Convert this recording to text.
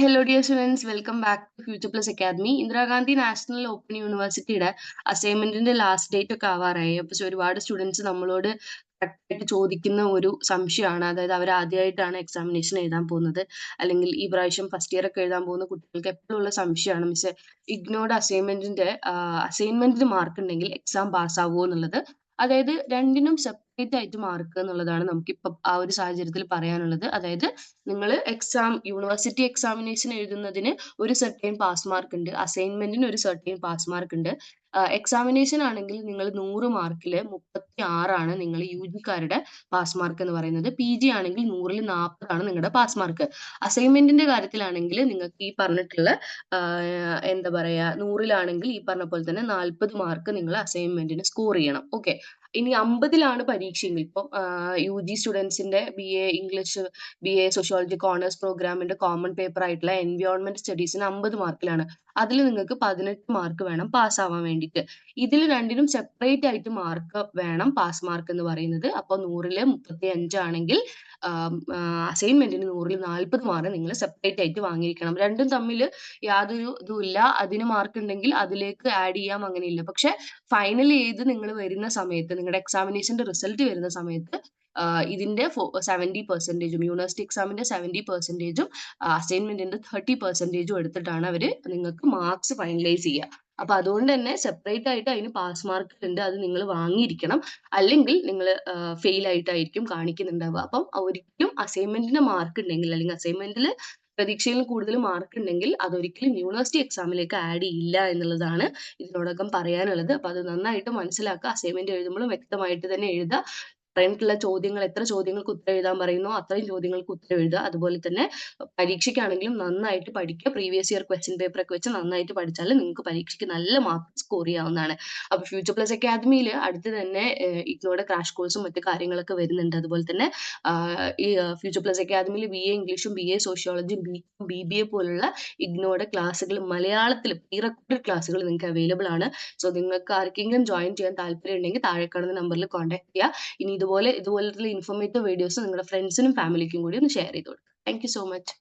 Hello dear students welcome back to future plus academy Indira Gandhi national open യൂണിവേഴ്സിറ്റിയുടെ അസൈൻമെന്റിന്റെ last date ഒക്കെ ആവാറായി. അപ്പൊ ഒരുപാട് students നമ്മളോട് കറക്റ്റായിട്ട് ചോദിക്കുന്ന ഒരു സംശയമാണ്. അതായത് അവർ ആദ്യമായിട്ടാണ് എക്സാമിനേഷൻ എഴുതാൻ പോകുന്നത്. അല്ലെങ്കിൽ ഈ പ്രാവശ്യം ഫസ്റ്റ് ഇയർ ഒക്കെ എഴുതാൻ പോകുന്ന കുട്ടികൾക്ക് എപ്പോഴും ഉള്ള സംശയമാണ്. മിസ് ഇഗ്നോർഡ് അസൈൻമെന്റിന്റെ അസൈൻമെന്റിന് മാർക്ക് ഉണ്ടെങ്കിൽ എക്സാം പാസ്സാവുമോ എന്നുള്ളത്. അതായത് രണ്ടിനും സെപ്പറേറ്റ് ആയിട്ട് മാർക്ക് എന്നുള്ളതാണ് നമുക്കിപ്പോൾ ആ ഒരു സാഹചര്യത്തിൽ പറയാനുള്ളത്. അതായത് നിങ്ങൾ എക്സാം യൂണിവേഴ്സിറ്റി എക്സാമിനേഷൻ എഴുതുന്നതിന് ഒരു സർട്ടൈൻ പാസ് മാർക്ക് ഉണ്ട്. അസൈൻമെന്റിന് ഒരു സർട്ടൈൻ പാസ് മാർക്ക് ഉണ്ട്. എക്സാമിനേഷൻ ആണെങ്കിൽ നിങ്ങൾ നൂറ് മാർക്കിൽ മുപ്പത്തി ആറാണ് നിങ്ങൾ യു ജിക്കാരുടെ പാസ് മാർക്ക് എന്ന് പറയുന്നത്. പി ജി ആണെങ്കിൽ നൂറിൽ നാൽപ്പതാണ് നിങ്ങളുടെ പാസ് മാർക്ക് അസൈൻമെന്റിന്റെ കാര്യത്തിലാണെങ്കിൽ നിങ്ങൾക്ക് ഈ പറഞ്ഞിട്ടുള്ള എന്താ പറയാ നൂറിലാണെങ്കിൽ ഈ പറഞ്ഞ പോലെ തന്നെ നാൽപ്പത് മാർക്ക് നിങ്ങൾ അസൈൻമെന്റിന് സ്കോർ ചെയ്യണം. ഓക്കെ ഇനി അമ്പതിലാണ് പരീക്ഷയെങ്കിൽ ഇപ്പം U G സ്റ്റുഡൻസിന്റെ B A English B A sociology honours പ്രോഗ്രാമിന്റെ കോമൺ പേപ്പർ ആയിട്ടുള്ള എൻവയോൺമെന്റ് സ്റ്റഡീസിന് അമ്പത് മാർക്കിലാണ്. അതിൽ നിങ്ങൾക്ക് പതിനെട്ട് മാർക്ക് വേണം പാസ് ആവാൻ വേണ്ടിയിട്ട്. ഇതിൽ രണ്ടിനും സെപ്പറേറ്റ് ആയിട്ട് മാർക്ക് വേണം പാസ് മാർക്ക് എന്ന് പറയുന്നത്. അപ്പോൾ നൂറിൽ മുപ്പത്തി അഞ്ചാണെങ്കിൽ അസൈൻമെന്റിന് നൂറിൽ നാൽപ്പത് മാർക്ക് നിങ്ങൾ സെപ്പറേറ്റ് ആയിട്ട് വാങ്ങിയിരിക്കണം. രണ്ടും തമ്മിൽ യാതൊരു ഇതുമില്ല അതിന് മാർക്ക് ഉണ്ടെങ്കിൽ അതിലേക്ക് ആഡ് ചെയ്യാം. അങ്ങനെയില്ല. പക്ഷെ ഫൈനൽ ചെയ്ത് നിങ്ങൾ വരുന്ന സമയത്ത് നിങ്ങളുടെ എക്സാമിനേഷന്റെ റിസൾട്ട് വരുന്ന സമയത്ത് ഇതിന്റെ സെവന്റി പെർസെന്റേജും യൂണിവേഴ്സിറ്റി എക്സാമിന്റെ സെവന്റി പെർസെന്റേജും അസൈൻമെന്റിന്റെ തേർട്ടി പെർസെന്റേജും എടുത്തിട്ടാണ് അവർ നിങ്ങൾക്ക് മാർക്സ് ഫൈനലൈസ് ചെയ്യുക അപ്പൊ അതുകൊണ്ട് തന്നെ സെപ്പറേറ്റ് ആയിട്ട് അതിന് പാസ് മാർക്ക് ഉണ്ട് അത് നിങ്ങൾ വാങ്ങിയിരിക്കണം. അല്ലെങ്കിൽ നിങ്ങൾ ഫെയിൽ ആയിട്ടായിരിക്കും കാണിക്കുന്നുണ്ടാവുക. അപ്പം ഒരിക്കലും അസൈൻമെന്റിന് മാർക്ക് ഉണ്ടെങ്കിൽ അല്ലെങ്കിൽ അസൈൻമെന്റിൽ പ്രതീക്ഷയിൽ കൂടുതൽ മാർക്ക് ഉണ്ടെങ്കിൽ അതൊരിക്കലും യൂണിവേഴ്സിറ്റി എക്സാമിലേക്ക് ആഡ് ചെയ്യില്ല എന്നുള്ളതാണ് ഇതിനോടകം പറയാനുള്ളത്. അപ്പൊ അത് നന്നായിട്ട് മനസ്സിലാക്കുക അസൈൻമെന്റ് എഴുതുമ്പോഴും വ്യക്തമായിട്ട് തന്നെ എഴുതുക. പറഞ്ഞിട്ടുള്ള ചോദ്യങ്ങൾ എത്ര ചോദ്യങ്ങൾക്ക് ഉത്തരം എഴുതാൻ പറയുന്നു അത്രയും ചോദ്യങ്ങൾക്ക് ഉത്തരം എഴുതുക. അതുപോലെ തന്നെ പരീക്ഷയ്ക്കാണെങ്കിലും നന്നായിട്ട് പഠിക്കുക. പ്രീവിയസ് ഇയർ ക്വസ്റ്റ്യൻ പേപ്പർ ഒക്കെ വെച്ച് നന്നായിട്ട് പഠിച്ചാൽ നിങ്ങൾക്ക് പരീക്ഷയ്ക്ക് നല്ല മാർക്ക് സ്കോർ ചെയ്യാവുന്നതാണ്. അപ്പൊ ഫ്യൂച്ചർ പ്ലസ് അക്കാദമിയിൽ അടുത്ത് തന്നെ ഇഗ്നോയുടെ ക്രാഷ് കോഴ്സും മറ്റു കാര്യങ്ങളൊക്കെ വരുന്നുണ്ട്. അതുപോലെ തന്നെ ഈ ഫ്യൂച്ചർ പ്ലസ് അക്കാദമിയിൽ ബി എ ഇംഗ്ലീഷും ബി എ സോഷ്യോളജിയും ബി ബി ബി എ പോലുള്ള ഇഗ്നോയുടെ ക്ലാസ്സുകൾ മലയാളത്തിൽ പ്രീ റെക്കോർഡ് ക്ലാസ്സുകൾ നിങ്ങൾക്ക് അവൈലബിൾ ആണ്. സോ നിങ്ങൾക്ക് ആർക്കെങ്കിലും ജോയിൻ ചെയ്യാൻ താല്പര്യം ഉണ്ടെങ്കിൽ താഴെ കാണുന്ന നമ്പറിൽ കോൺടാക്ട് ചെയ്യുക. ഇനി ഇതുപോലെ ഇതുപോലത്തെ ഇൻഫോർമേറ്റീവ് വീഡിയോസ് നിങ്ങളുടെ ഫ്രണ്ട്സിനും ഫാമിലിക്കും കൂടി ഒന്ന് ഷെയർ ചെയ്ത് കൊടുക്കുക താങ്ക് സോ മച്ച്